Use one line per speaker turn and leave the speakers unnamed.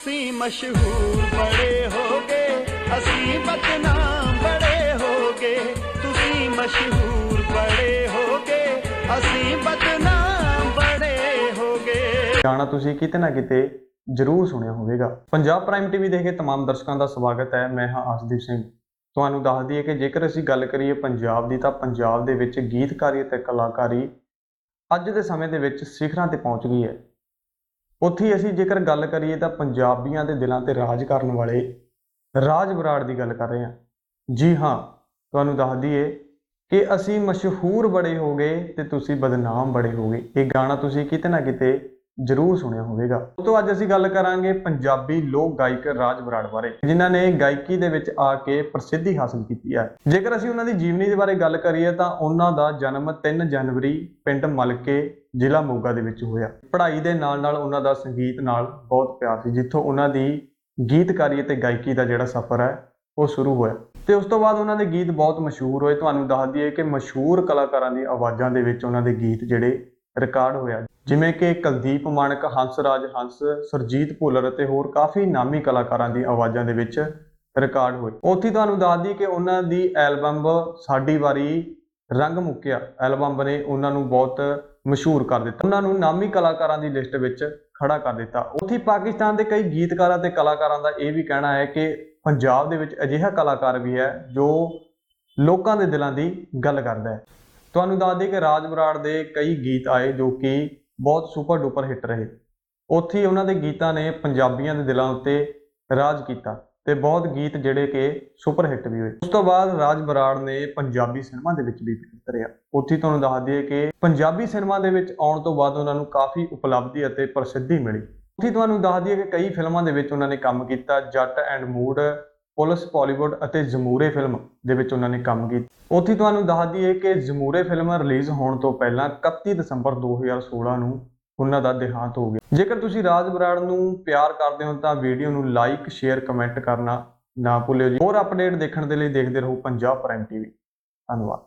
ਅਸੀਂ ਮਸ਼ਹੂਰ ਬੜੇ ਹੋਗੇ, ਅਸੀਂ ਬਦਨਾਮ ਬੜੇ ਹੋਗੇ। ਤੁਸੀਂ ਮਸ਼ਹੂਰ ਬੜੇ ਹੋਗੇ, ਅਸੀਂ ਬਦਨਾਮ ਬੜੇ ਹੋਗੇ।
ਗਾਣਾ ਤੁਸੀਂ ਕਿਤੇ ਨਾ ਕਿਤੇ ਜ਼ਰੂਰ ਸੁਣਿਆ ਹੋਵੇਗਾ। ਪੰਜਾਬ ਪ੍ਰਾਈਮ ਟੀਵੀ ਦੇਖੇ ਤਮਾਮ ਦਰਸ਼ਕਾਂ ਦਾ ਸਵਾਗਤ ਹੈ, ਮੈਂ ਹਾਂ ਅਸਦੀਪ ਸਿੰਘ। ਤੁਹਾਨੂੰ ਦੱਸ ਦਈਏ ਕਿ ਜੇਕਰ ਅਸੀਂ ਗੱਲ ਕਰੀਏ ਪੰਜਾਬ ਦੀ, ਤਾਂ ਪੰਜਾਬ ਦੇ ਵਿੱਚ ਗੀਤਕਾਰੀ ਅਤੇ ਕਲਾਕਾਰੀ ਅੱਜ ਦੇ ਸਮੇਂ ਦੇ ਵਿੱਚ ਸਿਖਰਾਂ ਤੇ ਪਹੁੰਚ ਗਈ ਹੈ। ਉੱਥੇ ਅਸੀਂ ਜੇਕਰ ਗੱਲ ਕਰੀਏ ਤਾਂ ਪੰਜਾਬੀਆਂ ਦੇ ਦਿਲਾਂ ਤੇ ਰਾਜ ਕਰਨ ਵਾਲੇ ਰਾਜ ਬਰਾੜ ਦੀ ਗੱਲ ਕਰ ਰਹੇ ਹਾਂ। ਜੀ ਹਾਂ, ਤੁਹਾਨੂੰ ਦੱਸ ਦਈਏ ਕਿ ਅਸੀਂ ਮਸ਼ਹੂਰ ਬੜੇ ਹੋ ਗਏ ਤੇ ਤੁਸੀਂ ਬਦਨਾਮ ਬੜੇ ਹੋ ਗਏ। ਇਹ ਗਾਣਾ ਤੁਸੀਂ ਕਿਤੇ ਨਾ ਕਿਤੇ ਜ਼ਰੂਰ ਸੁਣਿਆ ਹੋਵੇਗਾ। ਉਸ ਤੋਂ ਅੱਜ ਅਸੀਂ ਗੱਲ ਕਰਾਂਗੇ ਪੰਜਾਬੀ ਲੋਕ ਗਾਇਕ ਰਾਜ ਬਰਾੜ ਬਾਰੇ, ਜਿਨ੍ਹਾਂ ਨੇ ਗਾਇਕੀ ਦੇ ਵਿੱਚ ਆ ਕੇ ਪ੍ਰਸਿੱਧੀ ਹਾਸਲ ਕੀਤੀ ਹੈ। ਜੇਕਰ ਅਸੀਂ ਉਹਨਾਂ ਦੀ ਜੀਵਨੀ ਦੇ ਬਾਰੇ ਗੱਲ ਕਰੀਏ ਤਾਂ ਉਹਨਾਂ ਦਾ ਜਨਮ 3 ਜਨਵਰੀ ਪਿੰਡ ਮਲਕੇ, ਜ਼ਿਲ੍ਹਾ ਮੋਗਾ ਦੇ ਵਿੱਚ ਹੋਇਆ। ਪੜ੍ਹਾਈ ਦੇ ਨਾਲ ਨਾਲ ਉਹਨਾਂ ਦਾ ਸੰਗੀਤ ਨਾਲ ਬਹੁਤ ਪਿਆਰ ਸੀ, ਜਿੱਥੋਂ ਉਹਨਾਂ ਦੀ ਗੀਤਕਾਰੀ ਅਤੇ ਗਾਇਕੀ ਦਾ ਜਿਹੜਾ ਸਫ਼ਰ ਹੈ, ਉਹ ਸ਼ੁਰੂ ਹੋਇਆ। ਤੇ ਉਸ ਤੋਂ ਬਾਅਦ ਉਹਨਾਂ ਦੇ ਗੀਤ ਬਹੁਤ ਮਸ਼ਹੂਰ ਹੋਏ। ਤੁਹਾਨੂੰ ਦੱਸ ਦਈਏ ਕਿ ਮਸ਼ਹੂਰ ਕਲਾਕਾਰਾਂ ਦੀ ਆਵਾਜ਼ਾਂ ਦੇ ਵਿੱਚ ਉਹਨਾਂ ਦੇ ਗੀਤ ਜਿਹੜੇ ਰਿਕਾਰਡ ਹੋਇਆ ਜਿਵੇਂ ਕਿ ਕੁਲਦੀਪ ਮਾਨਕ ਹੰਸਰਾਜ ਹੰਸ, ਸਰਜੀਤ ਭੁੱਲਰ ਅਤੇ ਹੋਰ ਕਾਫੀ ਨਾਮੀ ਕਲਾਕਾਰਾਂ ਦੀ ਆਵਾਜ਼ਾਂ ਦੇ ਵਿੱਚ ਰਿਕਾਰਡ ਹੋਏ। ਉੱਥੇ ਤੁਹਾਨੂੰ ਦੱਸ ਦਈਏ ਕਿ ਉਹਨਾਂ ਦੀ ਐਲਬਮ ਸਾਡੀ ਵਾਰੀ ਰੰਗ ਮੁੱਕਿਆ। ਐਲਬਮ ਨੇ ਉਹਨਾਂ ਨੂੰ ਬਹੁਤ ਮਸ਼ਹੂਰ ਕਰ ਦਿੱਤਾ। ਉਹਨਾਂ ਨੂੰ ਨਾਮੀ ਕਲਾਕਾਰਾਂ ਦੀ ਲਿਸਟ ਵਿੱਚ ਖੜਾ ਕਰ ਦਿੱਤਾ। ਉੱਥੇ ਪਾਕਿਸਤਾਨ ਦੇ ਕਈ ਗੀਤਕਾਰਾਂ ਤੇ ਕਲਾਕਾਰਾਂ ਦਾ ਇਹ ਵੀ ਕਹਿਣਾ ਹੈ ਕਿ ਪੰਜਾਬ ਦੇ ਵਿੱਚ ਅਜਿਹਾ ਕਲਾਕਾਰ ਵੀ ਹੈ ਜੋ ਲੋਕਾਂ ਦੇ ਦਿਲਾਂ ਦੀ ਗੱਲ ਕਰਦਾ ਹੈ। ਤੁਹਾਨੂੰ ਦੱਸ ਦਈਏ ਕਿ ਰਾਜ ਬਰਾੜ ਦੇ ਕਈ ਗੀਤ ਆਏ ਜੋ ਕਿ ਬਹੁਤ ਸੁਪਰ ਡੁਪਰ ਹਿੱਟ ਰਹੇ। ਉੱਥੇ ਉਹਨਾਂ ਦੇ ਗੀਤਾਂ ਨੇ ਪੰਜਾਬੀਆਂ ਦੇ ਦਿਲਾਂ ਉੱਤੇ ਰਾਜ ਕੀਤਾ ਤੇ ਬਹੁਤ ਗੀਤ ਜਿਹੜੇ ਕਿ ਸੁਪਰ ਹਿੱਟ ਵੀ ਹੋਏ। ਉਸ ਤੋਂ ਬਾਅਦ ਰਾਜ ਬਰਾੜ ਨੇ ਪੰਜਾਬੀ ਸਿਨੇਮਾ ਦੇ ਵਿੱਚ ਵੀ ਉਤਰਿਆ ਉੱਥੇ ਤੁਹਾਨੂੰ ਦੱਸ ਦਈਏ ਕਿ ਪੰਜਾਬੀ ਸਿਨੇਮਾ ਦੇ ਵਿੱਚ ਆਉਣ ਤੋਂ ਬਾਅਦ ਉਹਨਾਂ ਨੂੰ ਕਾਫੀ ਉਪਲਬਧੀ ਅਤੇ ਪ੍ਰਸਿੱਧੀ ਮਿਲੀ। ਉੱਥੇ ਤੁਹਾਨੂੰ ਦੱਸ ਦਈਏ ਕਿ ਕਈ ਫਿਲਮਾਂ ਦੇ ਵਿੱਚ ਉਹਨਾਂ ਨੇ ਕੰਮ ਕੀਤਾ, ਜੱਟ ਐਂਡ ਮੂਡ ਪੁਲਿਸ ਬਾਲੀਵੁੱਡ ਅਤੇ ਜ਼ਮੂਰੇ ਫਿਲਮ ਦੇ ਵਿੱਚ ਉਹਨਾਂ ਨੇ ਕੰਮ ਕੀਤਾ। ਉੱਥੇ ਤੁਹਾਨੂੰ ਦੱਸ ਦਈਏ ਕਿ ਜ਼ਮੂਰੇ ਫਿਲਮ ਰਿਲੀਜ਼ ਹੋਣ ਤੋਂ ਪਹਿਲਾਂ 31 ਦਸੰਬਰ 2016 ਨੂੰ ਉਹਨਾਂ ਦਾ ਦੇਹਾਂਤ ਹੋ ਗਿਆ। ਜੇਕਰ ਤੁਸੀਂ ਰਾਜ ਬਰਾੜ ਨੂੰ ਪਿਆਰ ਕਰਦੇ ਹੋ ਤਾਂ ਵੀਡੀਓ ਨੂੰ ਲਾਈਕ ਸ਼ੇਅਰ ਕਮੈਂਟ ਕਰਨਾ ਨਾ ਭੁੱਲਿਓ ਜੀ। ਹੋਰ ਅਪਡੇਟ ਦੇਖਣ ਦੇ ਲਈ ਦੇਖਦੇ ਰਹੋ ਪੰਜਾਬ ਪ੍ਰਾਈਮ ਟੀਵੀ ਧੰਨਵਾਦ।